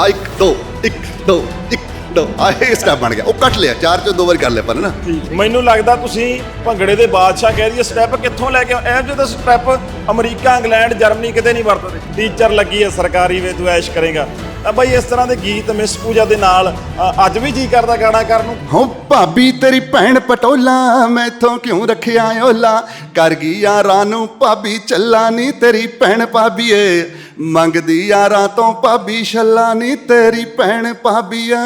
ਆ ਇੱਕ ਦੋ ਇੱਕ ਦੋ ਇੱਕ ਦੋ। ਆ ਇਹ ਸਟੈਪ ਬਣ ਗਿਆ। ਉਹ ਕੱਟ ਲਿਆ ਚਾਰ ਚੋਂ ਦੋ ਵਾਰ ਕਰ ਲਿਆ ਪਰ ਨਾ ਮੈਨੂੰ ਲੱਗਦਾ ਤੁਸੀਂ ਭੰਗੜੇ ਦੇ ਬਾਦਸ਼ਾਹ ਕਹਿ ਦਈਏ ਸਟੈਪ ਕਿੱਥੋਂ ਲੈ ਕੇ? ਇਹੋ ਜਿਹੇ ਤਾਂ ਸਟੈਪ ਅਮਰੀਕਾ ਇੰਗਲੈਂਡ ਜਰਮਨੀ ਕਿਤੇ ਨਹੀਂ ਵਰਤਦੇ। ਟੀਚਰ ਲੱਗੀ ਹੈ ਸਰਕਾਰੀ ਵੇ ਤੂੰ ਐਸ਼ ਕਰੇਗਾ। ਤਾਂ ਬਈ ਇਸ ਤਰ੍ਹਾਂ ਦੇ ਗੀਤ ਮਿਸ ਪੂਜਾ ਦੇ ਨਾਲ ਅ, ਅੱਜ ਵੀ ਜੀ ਕਰਦਾ ਗਾਣਾ ਕਰਨ ਨੂੰ? ਹੋ ਭਾਬੀ ਤੇਰੀ ਭੈਣ ਪਟੋਲਾ ਮੈਥੋਂ ਕਿਉਂ ਰੱਖਿਆ ਓਲਾ? ਕਰ ਗਈ ਯਾਰਾਂ ਨੂੰ ਭਾਬੀ ਚੱਲਾ ਨੀ ਤੇਰੀ ਭੈਣ ਭਾਬੀਏ। ਮੰਗਦੀ ਯਾਰਾਂ ਤੋਂ ਭਾਬੀ ਛੱਲਾ ਨੀ ਤੇਰੀ ਭੈਣ ਭਾਬੀਏ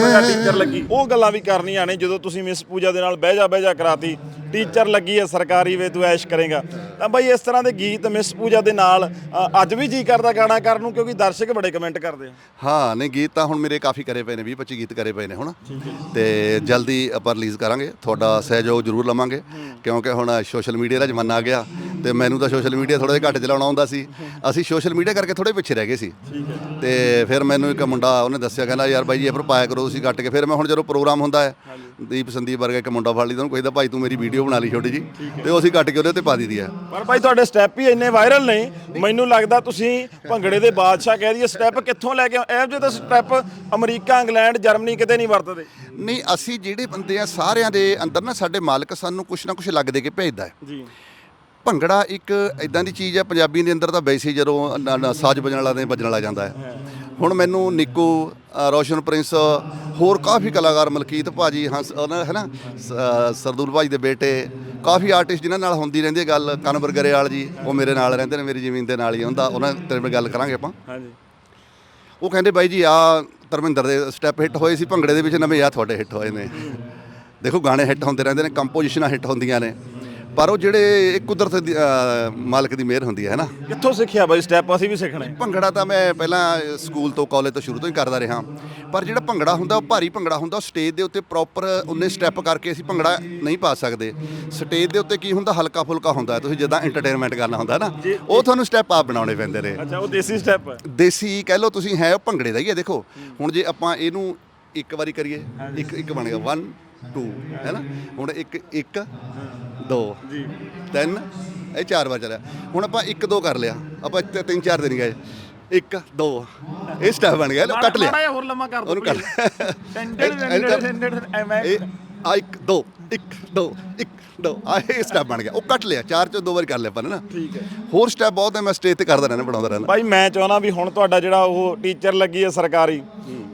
ਮੇਰਾ ਟੀਚਰ ਲੱਗੀ। ਉਹ ਗੱਲਾਂ ਵੀ ਕਰਨੀਆਂ ਨੇ ਜਦੋਂ ਤੁਸੀਂ ਮਿਸ ਪੂਜਾ ਦੇ ਨਾਲ ਬਹਿ ਜਾ ਬਹਿ ਜਾ ਕਰਾਤੀ। ਟੀਚਰ ਲੱਗੀ ਹੈ ਸਰਕਾਰੀ ਵੇ ਤੂੰ ਐਸ਼ ਕਰੇਗਾ। ਤਾਂ ਬਈ ਇਸ ਤਰ੍ਹਾਂ ਦੇ ਗੀਤ ਮਿਸ ਪੂਜਾ ਦੇ ਨਾਲ ਅ, ਅੱਜ ਵੀ ਜੀ ਕਰਦਾ ਗਾਣਾ ਕਰਨ ਨੂੰ ਕਿਉਂਕਿ ਦਰਸ਼ਕ ਬੜੇ ਕਮੈਂਟ ਕਰਦੇ ਆ। ਹਾਂ ਨਹੀਂ ਗੀਤ ਤਾਂ ਹੁਣ ਮੇਰੇ ਕਾਫੀ ਕਰੇ ਪਏ ਨੇ 20 25 ਗੀਤ ਕਰੇ ਪਏ ਨੇ ਹੁਣ। ਤੇ ਜਲਦੀ ਆਪਾਂ ਰਿਲੀਜ਼ ਕਰਾਂਗੇ। ਤੁਹਾਡਾ ਸਹਿਯੋਗ ਜ਼ਰੂਰ ਲਵਾਂਗੇ ਕਿਉਂਕਿ ਹੁਣ ਸੋਸ਼ਲ ਮੀਡੀਆ ਦਾ ਜ਼ਮਾਨਾ ਆ ਗਿਆ। ਤੇ ਮੈਨੂੰ ਤਾਂ ਸੋਸ਼ਲ ਮੀਡੀਆ ਥੋੜਾ ਜਿਹਾ ਘੱਟ ਚਲਾਉਣਾ ਆਉਂਦਾ ਸੀ। ਅਸੀਂ ਸੋਸ਼ਲ ਮੀਡੀਆ ਕਰਕੇ ਥੋੜੇ ਪਿੱਛੇ ਰਹਿ ਗਏ ਸੀ। ਤੇ ਫਿਰ ਮੈਨੂੰ ਇੱਕ ਮੁੰਡਾ ਉਹਨੇ ਦੱਸਿਆ ਕਹਿੰਦਾ ਯਾਰ ਬਾਈ ਜੀ ਇਹ ਪਰ ਪਾਇਆ ਕਰੋ ਤੁਸੀਂ ਕੱਟ ਕੇ। ਫਿਰ ਮੈਂ ਹੁਣ ਜਦੋਂ ਪ੍ਰੋਗਰਾਮ ਹੁੰਦਾ ਹੈ ਦੀਪ ਸੰਦੀਪ ਵਰਗਾ ਇੱਕ ਮੁੰਡਾ ਫੜ ਲਈ ਉਹਨੂੰ ਕਹਿੰਦਾ ਭਾਈ ਤੂੰ ਮੇਰੀ ਵੀਡੀਓ ਬਣਾ ਲਈ ਛੋਟੀ ਜੀ। ਤੇ ਉਹ ਅਸੀਂ ਕੱਟ ਕੇ ਉਹਦੇ ਤੇ ਪਾ ਦਿੱਤੀ ਆ ਪਰ ਭਾਈ ਤੁਹਾਡੇ ਸਟੈਪ ਹੀ ਇੰਨੇ ਵਾਇਰਲ ਨੇ। ਮੈਨੂੰ ਲੱਗਦਾ ਤੁਸੀਂ ਭੰਗੜੇ ਦੇ ਬਾਦਸ਼ਾਹ ਕਹਿ ਦਈਏ। ਸਟੈਪ ਕਿੱਥੋਂ ਲੈ ਕੇ ਆਏ? ਇਹੋ ਜਿਹੇ ਤਾਂ ਸਟੈਪ ਅਮਰੀਕਾ ਇੰਗਲੈਂਡ ਜਰਮਨੀ ਕਿਤੇ ਨਹੀਂ ਵਰਤਦੇ। ਨਹੀਂ ਅਸੀਂ ਜਿਹੜੇ ਬੰਦੇ ਆ ਸਾਰਿਆਂ ਦੇ ਅੰਦਰ ਨਾ ਸਾਡੇ ਮਾਲਕ ਸਾਨੂੰ ਕੁਛ ਨਾ ਕੁਛ ਲੱਗ ਦੇ ਕੇ ਭੇਜਦਾ ਹੈ। ਜੀ। ਭੰਗੜਾ ਇੱਕ ਇਦਾਂ ਦੀ ਚੀਜ਼ ਹੈ ਪੰਜਾਬੀ ਦੇ ਅੰਦਰ ਤਾਂ ਵੈਸੇ ਹੀ ਜਦੋਂ ਨ- ਨ- ਸਾਜ਼ ਵਜਣ ਵਾਲਾ ਦੇ ਵੱਜਣ ਲੱਗ ਜਾਂਦਾ ਹੈ। ਹੁਣ ਮੈਨੂੰ ਨਿੱਕੂ ਅ, ਰੋਸ਼ਨ ਪ੍ਰਿੰਸ ਹੋਰ ਕਾਫੀ ਕਲਾਕਾਰ ਮਲਕੀਤ ਭਾਜੀ ਹੰਸ ਉਹਨਾਂ ਹੈ ਨਾ ਸ- ਸਰਦੂਲ ਭਾਜੀ ਦੇ ਬੇਟੇ ਕਾਫੀ ਆਰਟਿਸਟ ਜਿਨ੍ਹਾਂ ਨਾਲ ਹੁੰਦੀ ਰਹਿੰਦੀ ਹੈ ਗੱਲ ਕਨਵਰ ਗਰੇਵਾਲ ਜੀ ਉਹ ਮੇਰੇ ਨਾਲ ਰਹਿੰਦੇ ਨੇ ਮੇਰੀ ਜ਼ਮੀਨ ਦੇ ਨਾਲ ਹੀ ਹੁੰਦਾ ਉਹਨਾਂ ਤੇਰੇ ਨਾਲ ਗੱਲ ਕਰਾਂਗੇ ਆਪਾਂ। ਹਾਂਜੀ। ਉਹ ਕਹਿੰਦੇ ਬਾਈ ਜੀ ਆ ਧਰਮਿੰਦਰ ਦੇ ਸਟੈਪ ਹਿੱਟ ਹੋਏ ਸੀ ਭੰਗੜੇ ਦੇ ਵਿੱਚ ਨਵੇਂ ਆ ਤੁਹਾਡੇ ਹਿੱਟ ਹੋਏ ਨੇ। ਦੇਖੋ ਗਾਣੇ ਹਿੱਟ ਹੁੰਦੇ ਰਹਿੰਦੇ ਨੇ ਕੰਪੋਜੀਸ਼ਨਾਂ ਹਿੱਟ ਹੁੰਦੀਆਂ ਨੇ। ਪਰ ਉਹ ਜਿਹੜੇ ਇੱਕ ਕੁਦਰਤ ਦੀ ਮਾਲਕ ਦੀ ਮਿਹਰ ਹੁੰਦੀ ਹੈ ਨਾ? ਕਿੱਥੋਂ ਸਿੱਖਿਆ ਬਾਈ? ਸਟੈਪ ਅਸੀਂ ਵੀ ਸਿੱਖਣੇ। ਭੰਗੜਾ ਤਾਂ ਮੈਂ ਪਹਿਲਾਂ ਸਕੂਲ ਤੋਂ ਕਾਲਜ ਤੋਂ ਸ਼ੁਰੂ ਤੋਂ ਹੀ ਕਰਦਾ ਰਿਹਾ। ਪਰ ਜਿਹੜਾ ਭੰਗੜਾ ਹੁੰਦਾ ਉਹ ਭਾਰੀ ਭੰਗੜਾ ਹੁੰਦਾ ਉਹ ਸਟੇਜ ਦੇ ਉੱਤੇ ਪ੍ਰੋਪਰ ਉਹਨੇ ਸਟੈਪ ਕਰਕੇ ਅਸੀਂ ਭੰਗੜਾ ਨਹੀਂ ਪਾ ਸਕਦੇ। ਸਟੇਜ ਦੇ ਉੱਤੇ ਕੀ ਹੁੰਦਾ ਹਲਕਾ ਫੁਲਕਾ ਹੁੰਦਾ। ਤੁਸੀਂ ਜਿੱਦਾਂ ਐਂਟਰਟੇਨਮੈਂਟ ਕਰਨਾ ਹੁੰਦਾ ਨਾ ਉਹ ਤੁਹਾਨੂੰ ਸਟੈਪ ਆਪ ਬਣਾਉਣੇ ਪੈਂਦੇ ਨੇ। ਅੱਛਾ ਉਹ ਦੇਸੀ ਸਟੈਪ ਹੈ। ਦੇਸੀ ਕਹਿ ਲਓ ਤੁਸੀਂ ਹੈ ਉਹ ਭੰਗੜੇ ਦਾ ਹੀ ਹੈ ਦੇਖੋ। ਹੁਣ ਜੇ ਆਪਾਂ ਇਹਨੂੰ ਇੱਕ ਵਾਰੀ ਕਰੀਏ ਇੱਕ ਇੱਕ ਬਣ ਗਿਆ। 1 2 ਹੈ ਨਾ ਹੁਣ ਇੱਕ ਇੱਕ 2 ਜੀ। ਤਿੰਨ ਇਹ ਚਾਰ ਵਾਰ ਚੱਲਿਆ। ਹੁਣ ਆਪਾਂ ਇੱਕ ਦੋ ਕਰ ਲਿਆ। ਆਪਾਂ ਇੱਥੇ ਤਿੰਨ ਚਾਰ ਦਿਨ ਗਏ। ਇੱਕ ਦੋ ਇਹ ਸਟੈਪ ਬਣ ਗਿਆ ਲਓ ਕੱਟ ਲਿਆ। ਮਾੜਾ ਹੋਰ ਲੰਮਾ ਕਰ ਦੋ ਉਹਨੂੰ ਕੱਟ ਇਹ ਆ ਇੱਕ ਦੋ ਇੱਕ ਦੋ ਇੱਕ। ਦੋ ਆ ਇਹ ਸਟੈਪ ਬਣ ਗਿਆ। ਉਹ ਕੱਟ ਲਿਆ। ਚਾਰ ਚੋਂ ਦੋ ਵਾਰ ਕਰ ਲਿਆ ਆਪਾਂ ਨੇ ਠੀਕ ਹੈ। ਹੋਰ ਸਟੈਪ ਬਹੁਤ ਹੈ ਮੈਂ ਸਟੇਜ ਤੇ ਕਰਦਾ ਰਹਿਣਾ ਬਣਾਉਂਦਾ ਰਹਿਣਾ ਬਾਈ ਮੈਂ ਚਾਹਣਾ ਵੀ ਹੁਣ ਤੁਹਾਡਾ ਜਿਹੜਾ ਉਹ ਟੀਚਰ ਲੱਗੀ ਹੈ ਸਰਕਾਰੀ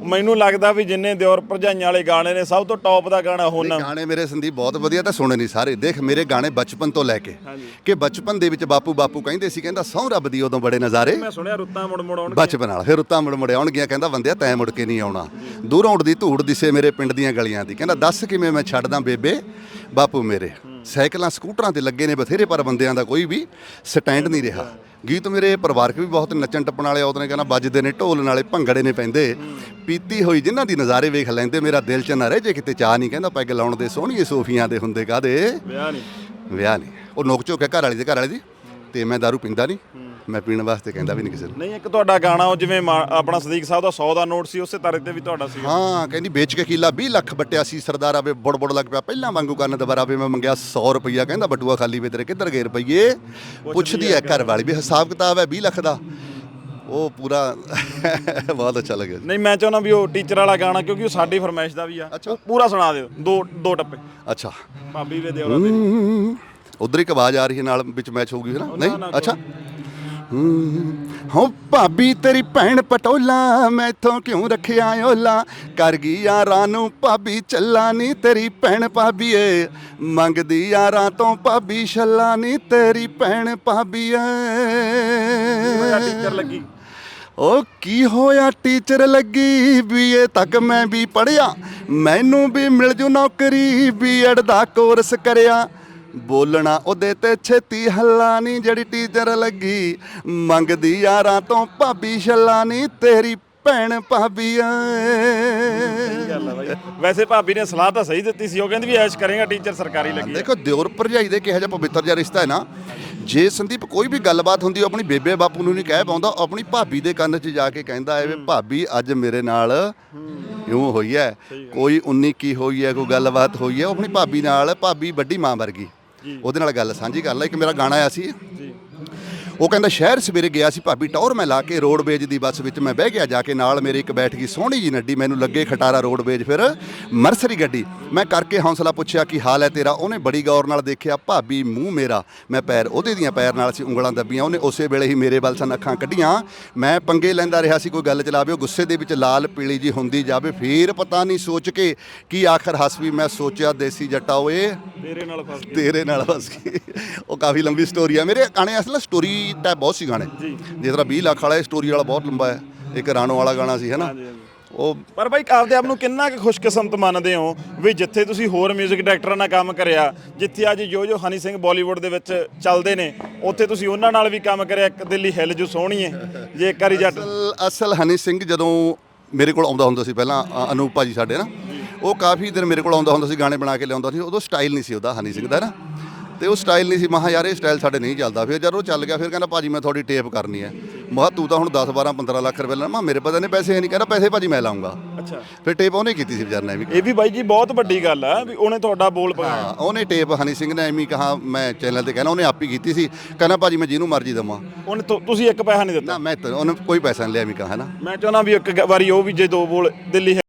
ਮੈਨੂੰ ਲੱਗਦਾ ਵੀ ਜਿੰਨੇ ਦਿਓਰ ਭਰਜਾਈਆਂ ਵਾਲੇ ਗਾਣੇ ਨੇ ਸਭ ਤੋਂ ਟੌਪ ਦਾ ਗਾਣਾ ਹੁਣ ਗਾਣੇ ਮੇਰੇ ਸੰਦੀਪ ਬਹੁਤ ਵਧੀਆ ਤਾਂ ਸੁਣੇ ਨਹੀਂ ਸਾਰੇ। ਦੇਖ ਮੇਰੇ ਗਾਣੇ ਬਚਪਨ ਤੋਂ ਲੈ ਕੇ। ਕਿ ਬਚਪਨ ਦੇ ਵਿੱਚ ਬਾਪੂ ਬਾਪੂ ਕਹਿੰਦੇ ਸੀ ਕਹਿੰਦਾ ਸਹੁੰ ਰੱਬ ਦੀ ਉਦੋਂ ਬੜੇ ਨਜ਼ਾਰੇ। ਮੈਂ ਸੁਣਿਆ ਰੁੱਤਾਂ ਮੁੜ ਮੁੜ ਆਉਣ ਬਚਪਨ ਨਾਲ ਫਿਰ ਉੱਤਾਂ ਮੁੜ ਮੁੜ ਆਉਣਗੀਆਂ ਕਹਿੰਦਾ ਬੰਦਿਆ ਤੈਂ ਮੁੜ ਕੇ ਨਹੀਂ ਆਉਣਾ। ਦੂਰੋਂ ਉੱਡਦੀ ਧੂੜ ਦਿਸੇ ਮੇਰੇ ਪਿੰਡ ਦੀਆਂ ਗਲੀਆਂ ਦੀ। ਕਹਿੰਦਾ ਦੱਸ ਕਿਵੇਂ ਮੈਂ ਛੱਡਦਾ ਬੇਬੇ? ਬਾਪੂ ਮੇਰੇ ਸਾਈਕਲਾਂ ਸਕੂਟਰਾਂ ਤੇ ਲੱਗੇ ਨੇ ਬਥੇਰੇ ਪਰ ਬੰਦਿਆਂ ਦਾ ਕੋਈ ਵੀ ਸਟੈਂਡ ਨਹੀਂ ਰਿਹਾ। ਗੀਤ ਮੇਰੇ ਪਰਿਵਾਰਕ ਵੀ ਬਹੁਤ ਨੱਚਣ ਟੱਪਣ ਵਾਲੇ ਆਉਂਦੇ ਨੇ ਕਹਿੰਦਾ ਵੱਜਦੇ ਨੇ ਢੋਲ ਨਾਲੇ ਭੰਗੜੇ ਨੇ ਪੈਂਦੇ। ਪੀਤੀ ਹੋਈ ਜਿਨ੍ਹਾਂ ਦੀ ਨਜ਼ਾਰੇ ਵੇਖ ਲੈਂਦੇ ਮੇਰਾ ਦਿਲ ਚ ਨਾ ਰਹਿ ਜੇ ਕਿਤੇ ਚਾਹ ਨਹੀਂ ਕਹਿੰਦਾ ਪੈਗ ਲਾਉਣ ਦੇ ਸੋਹਣੀਏ ਸੋਫੀਆਂ ਦੇ ਹੁੰਦੇ ਕਾਦੇ। ਵਿਆਹ ਨਹੀਂ। ਵਿਆਹ ਨਹੀਂ। ਉਹ ਨੋਕ ਝੋਕ ਹੈ ਘਰ ਵਾਲੀ ਦੇ ਘਰ ਵਾਲੀ ਦੀ ਤੇ ਮੈਂ दारू ਪੀਂਦਾ ਨਹੀਂ। ਮੈਂ ਪੀਣ ਵਾਸਤੇ ਕਹਿੰਦਾ ਵੀ ਨਹੀਂ ਕਿਸੇ ਨੂੰ। ਨਹੀਂ ਇੱਕ ਤੁਹਾਡਾ ਗਾਣਾ ਉਹ ਜਿਵੇਂ ਮਾ- ਆਪਣਾ ਸਦੀਕ ਸਾਹਿਬ ਦਾ 100 ਦਾ ਨੋਟ ਸੀ ਉਸੇ ਤਰ੍ਹਾਂ ਤੇ ਵੀ ਤੁਹਾਡਾ ਸੀ। ਹਾਂ ਕਹਿੰਦੀ ਵੇਚ ਕੇ ਕਿੱਲਾ 20 ਲੱਖ ਬਟਿਆ ਸੀ ਸਰਦਾਰਾ ਵੇ ਬੁੜ ਬੁੜ ਲੱਗ ਪਿਆ। ਪਹਿਲਾਂ ਵਾਂਗੂ ਕਰਨ ਦੁਬਾਰਾ ਵੇ ਮੈਂ ਮੰਗਿਆ 100 ਰੁਪਈਆ ਕਹਿੰਦਾ ਬਟੂਆ ਖਾਲੀ ਵੇ ਤੇਰੇ ਕਿੱਧਰ ਗਏ ਰੁਪਈਏ? ਪੁੱਛਦੀ ਹੈ ਘਰ ਵਾਲੀ ਵੀ ਹਿਸਾਬ ਕਿਤਾਬ ਹੈ 20 ਲੱਖ ਦਾ। ਉਹ ਪੂਰਾ ਬਹੁਤ ਅੱਛਾ ਲੱਗਿਆ। ਨਹੀਂ ਮੈਂ ਚਾਹੁੰਦਾ ਵੀ ਉਹ ਟੀਚਰ ਵਾਲਾ ਗਾਣਾ ਕਿਉਂਕਿ ਉਹ ਸਾਡੀ ਫਰਮਾਇਸ਼ ਦਾ ਵੀ ਆ। ਅੱਛਾ। ਉਹ ਪੂਰਾ ਸੁਣਾ ਦਿਓ ਦੋ ਦੋ ਟੱਪੇ। ਅੱਛਾ। ਭਾਬੀ ਵੇ ਦਿਓਰਾ ਦੇ। ਉਧਰ ਇੱਕ ਆਵਾਜ਼ ਆ ਰਹੀ ਹੈ ਨਾਲ ਵਿੱਚ ਮੈਚ ਹੋਊਗੀ ਹੈ ਨਾ? ਨਹੀਂ? ਅੱਛਾ। ਹੋ। ਭਾਬੀ ਤੇਰੀ ਭੈਣ ਪਟੋਲਾ ਮੈਥੋਂ ਕਿਉਂ ਰੱਖਿਆ ਓਲਾ? ਕਰ ਗਈ ਯਾਰਾਂ ਨੂੰ ਭਾਬੀ ਚੱਲਾ ਨੀ ਤੇਰੀ ਭੈਣ ਭਾਬੀਏ। ਮੰਗਦੀ ਯਾਰਾਂ ਤੋਂ ਭਾਬੀ ਛੱਲਾ ਨੀ ਤੇਰੀ ਭੈਣ ਭਾਬੀਏ। ਟੀਚਰ ਲੱਗੀ? ਓ ਕੀ ਹੋਇਆ ਟੀਚਰ ਲੱਗੀ? ਬੀਏ ਤੱਕ ਮੈਂ ਵੀ ਪੜਿਆ ਮੈਨੂੰ ਵੀ ਮਿਲ ਜੂ ਨੌਕਰੀ ਬੀਐਡ ਦਾ ਕੋਰਸ ਕਰਿਆ। ਬੋਲਣਾ ਉਹਦੇ ਤੇ ਛੇਤੀ ਹੱਲਾ ਨਹੀਂ ਜਿਹੜੀ ਟੀਚਰ ਲੱਗੀ ਮੰਗਦੀ ਯਾਰਾਂ ਤੋਂ ਭਾਬੀ ਛੱਲਾ ਨਹੀਂ ਤੇਰੀ ਭੈਣ ਆ ਬਾਈ। ਵੈਸੇ ਭਾਬੀ ਨੇ ਸਲਾਹ ਤਾਂ ਸਹੀ ਦਿੱਤੀ ਸੀ ਉਹ ਕਹਿੰਦੀ ਵੀ ਐਸ਼ ਕਰੇਗਾ ਟੀਚਰ ਸਰਕਾਰੀ ਲੱਗੀ। ਦੇਖੋ ਦਿਓਰ ਭਰਜਾਈ ਦੇ ਕਿਹੋ ਜਿਹਾ ਪਵਿੱਤਰ ਜਿਹਾ ਰਿਸ਼ਤਾ ਹੈ ਨਾ ਜੇ ਸੰਦੀਪ ਕੋਈ ਵੀ ਗੱਲਬਾਤ ਹੁੰਦੀ ਉਹ ਆਪਣੀ ਬੇਬੇ ਬਾਪੂ ਨੂੰ ਨਹੀਂ ਕਹਿ ਪਾਉਂਦਾ ਉਹ ਆਪਣੀ ਭਾਬੀ ਦੇ ਕੰਨ 'ਚ ਜਾ ਕੇ ਕਹਿੰਦਾ ਹੈ ਵੀ ਭਾਬੀ ਅੱਜ ਮੇਰੇ ਨਾਲ ਇਉਂ ਹੋਈ ਹੈ ਕੋਈ 19 ਕੀ ਹੋਈ ਹੈ ਕੋਈ ਗੱਲਬਾਤ ਹੋਈ ਹੈ ਉਹ ਆਪਣੀ ਭਾਬੀ ਨਾਲ ਭਾਬੀ ਵੱਡੀ ਮਾਂ ਵਰਗੀ। ਉਹਦੇ ਨਾਲ ਗੱਲ ਸਾਂਝੀ ਕਰ ਲੈ ਇੱਕ ਮੇਰਾ ਗਾਣਾ ਆਇਆ ਸੀ। ਉਹ ਕਹਿੰਦਾ ਸ਼ਹਿਰ ਸਵੇਰੇ ਗਿਆ ਸੀ ਭਾਬੀ ਟੌਰ ਮੈਂ ਲਾ ਕੇ ਰੋਡਵੇਜ ਦੀ ਬੱਸ ਵਿੱਚ ਮੈਂ ਬਹਿ ਗਿਆ ਜਾ ਕੇ ਨਾਲ ਮੇਰੇ ਇੱਕ ਬੈਠ ਗਈ ਸੋਹਣੀ ਜੀ ਨੱਡੀ ਮੈਨੂੰ ਲੱਗੇ ਖਟਾਰਾ ਰੋਡਵੇਜ ਫਿਰ ਮਰਸਰੀ ਗੱਡੀ। ਮੈਂ ਕਰਕੇ ਹੌਸਲਾ ਪੁੱਛਿਆ ਕੀ ਹਾਲ ਹੈ ਤੇਰਾ? ਉਹਨੇ ਬੜੀ ਗੌਰ ਨਾਲ ਦੇਖਿਆ ਭਾਬੀ ਮੂੰਹ ਮੇਰਾ। ਮੈਂ ਪੈਰ ਉਹਦੇ ਦੀਆਂ ਪੈਰ ਨਾਲ ਸੀ ਉਂਗਲਾਂ ਦੱਬੀਆਂ ਉਹਨੇ ਉਸੇ ਵੇਲੇ ਹੀ ਮੇਰੇ ਵੱਲ ਸਨ ਅੱਖਾਂ ਕੱਢੀਆਂ। ਮੈਂ ਪੰਗੇ ਲੈਂਦਾ ਰਿਹਾ ਸੀ ਕੋਈ ਗੱਲ ਚਲਾਵੇ ਉਹ ਗੁੱਸੇ ਦੇ ਵਿੱਚ ਲਾਲ ਪੀਲੀ ਜੀ ਹੁੰਦੀ ਜਾਵੇ ਫੇਰ ਪਤਾ ਨਹੀਂ ਸੋਚ ਕੇ ਕੀ ਆਖਰ ਹੱਸ ਵੀ ਮੈਂ ਸੋਚਿਆ ਦੇਸੀ ਜੱਟਾ ਓਏ। ਤੇਰੇ ਨਾਲ ਫਸ ਗਏ ਤੇਰੇ ਨਾਲ ਬਸ ਗਈ। ਉਹ ਕਾਫੀ ਲੰਬੀ ਸਟੋਰੀ ਆ। ਮੇਰੇ ਗਾਣੇ ਅਸਲ ਸਟੋਰੀ ਟਾਈਪ ਬਹੁਤ ਸੀ ਗਾਣੇ। ਜਿਸ ਤਰ੍ਹਾਂ 20 ਲੱਖ ਵਾਲਾ ਇਹ ਸਟੋਰੀ ਵਾਲਾ ਬਹੁਤ ਲੰਬਾ ਹੈ। ਇੱਕ ਰਾਣੋ ਵਾਲਾ ਗਾਣਾ ਸੀ ਹੈ ਨਾ? ਉਹ ਪਰ ਬਾਈ ਆਪਦੇ ਆਪ ਨੂੰ ਕਿੰਨਾ ਕੁ ਖੁਸ਼ਕਿਸਮਤ ਮੰਨਦੇ ਹੋ ਵੀ ਜਿੱਥੇ ਤੁਸੀਂ ਹੋਰ 뮤직 ਡਾਇਰੈਕਟਰਾਂ ਨਾਲ ਕੰਮ ਕਰਿਆ ਜਿੱਥੇ ਅੱਜ ਜੋ ਜੋ ਹਨੀ ਸਿੰਘ ਬਾਲੀਵੁੱਡ ਦੇ ਵਿੱਚ ਚੱਲਦੇ ਨੇ ਉੱਥੇ ਤੁਸੀਂ ਉਹਨਾਂ ਨਾਲ ਵੀ ਕੰਮ ਕਰਿਆ ਇੱਕ ਦਿੱਲੀ ਹਿੱਲ ਜੋ ਸੋਹਣੀ ਹੈ ਜੇ ਇੱਕ ਵਾਰੀ ਜੱਟ ਅਸਲ ਅਸਲ ਹਨੀ ਸਿੰਘ ਜਦੋਂ ਮੇਰੇ ਕੋਲ ਆਉਂਦਾ ਹੁੰਦਾ ਸੀ ਪਹਿਲਾਂ ਅ, ਅਨੂਪ ਭਾਜੀ ਸਾਡੇ ਨਾ? ਉਹ ਕਾਫੀ ਦਿਨ ਮੇਰੇ ਕੋਲ ਆਉਂਦਾ ਹੁੰਦਾ ਸੀ ਗਾਣੇ ਬਣਾ ਕੇ ਲਿਆਉਂਦਾ ਸੀ ਉਦੋਂ ਸਟਾਈਲ ਨਹੀਂ ਸੀ ਉਹਦਾ ਹਨੀ ਸਿੰਘ ਦਾ ਨਾ? ਤੇ ਉਹ ਸਟਾਈਲ ਨਹੀਂ ਸੀ। ਮਹਾ ਯਾਰ ਇਹ ਸਟਾਈਲ ਸਾਡੇ ਨਹੀਂ ਚੱਲਦਾ। ਫਿਰ ਜਦ ਉਹ ਚੱਲ ਗਿਆ ਫਿਰ ਕਹਿੰਦਾ ਭਾਜੀ ਮੈਂ ਤੁਹਾਡੀ ਟੇਪ ਕਰਨੀ ਹੈ। ਮਹਾ ਤੂੰ ਤਾਂ ਹੁਣ 10 12 15 ਲੱਖ ਰੁਪਏ ਲੈਣਾ। ਮੈਂ ਮੇਰੇ ਪਤਾ ਨਹੀਂ ਪੈਸੇ ਹੈ ਨਹੀਂ। ਕਹਿੰਦਾ ਪੈਸੇ ਭਾਜੀ ਮੈਂ ਲਾਉਂਗਾ। ਅੱਛਾ। ਫਿਰ ਟੇਪ ਉਹਨੇ ਕੀਤੀ ਸੀ ਵਿਚਾਰ ਨੇ ਵੀ ਇਹ ਵੀ ਬਾਈ ਜੀ ਬਹੁਤ ਵੱਡੀ ਗੱਲ ਆ ਵੀ ਉਹਨੇ ਤੁਹਾਡਾ ਬੋਲ ਪਾਇਆ। ਹਾਂ ਉਹਨੇ ਟੇਪ ਹਨੀ ਸਿੰਘ ਨੇ ਐਵੇਂ ਹੀ ਕਹਾ ਮੈਂ ਚੈਨਲ ਤੇ ਕਹਿਣਾ ਉਹਨੇ ਆਪ ਹੀ ਕੀਤੀ ਸੀ। ਕਹਿੰਦਾ ਭਾਜੀ ਮੈਂ ਜਿਹਨੂੰ ਮਰਜ਼ੀ ਦਵਾਂ। ਉਹਨੇ ਤੁ- ਤੁਸੀਂ ਇੱਕ ਪੈਸਾ ਨਹੀਂ ਦਿੱਤਾ? ਨਾ ਮੈਂ ਤਾਂ ਉਹਨੇ ਕੋਈ ਪੈਸਾ ਨਹੀਂ ਲਿਆ ਐਵੇਂ ਕਹਾ ਨਾ। ਮੈਂ ਚਾਹੁੰਦਾ ਵੀ ਇੱਕ ਗ- ਵਾਰੀ ਉਹ ਵੀ ਜੇ ਦੋ ਬੋਲ ਦਿੱਲੀ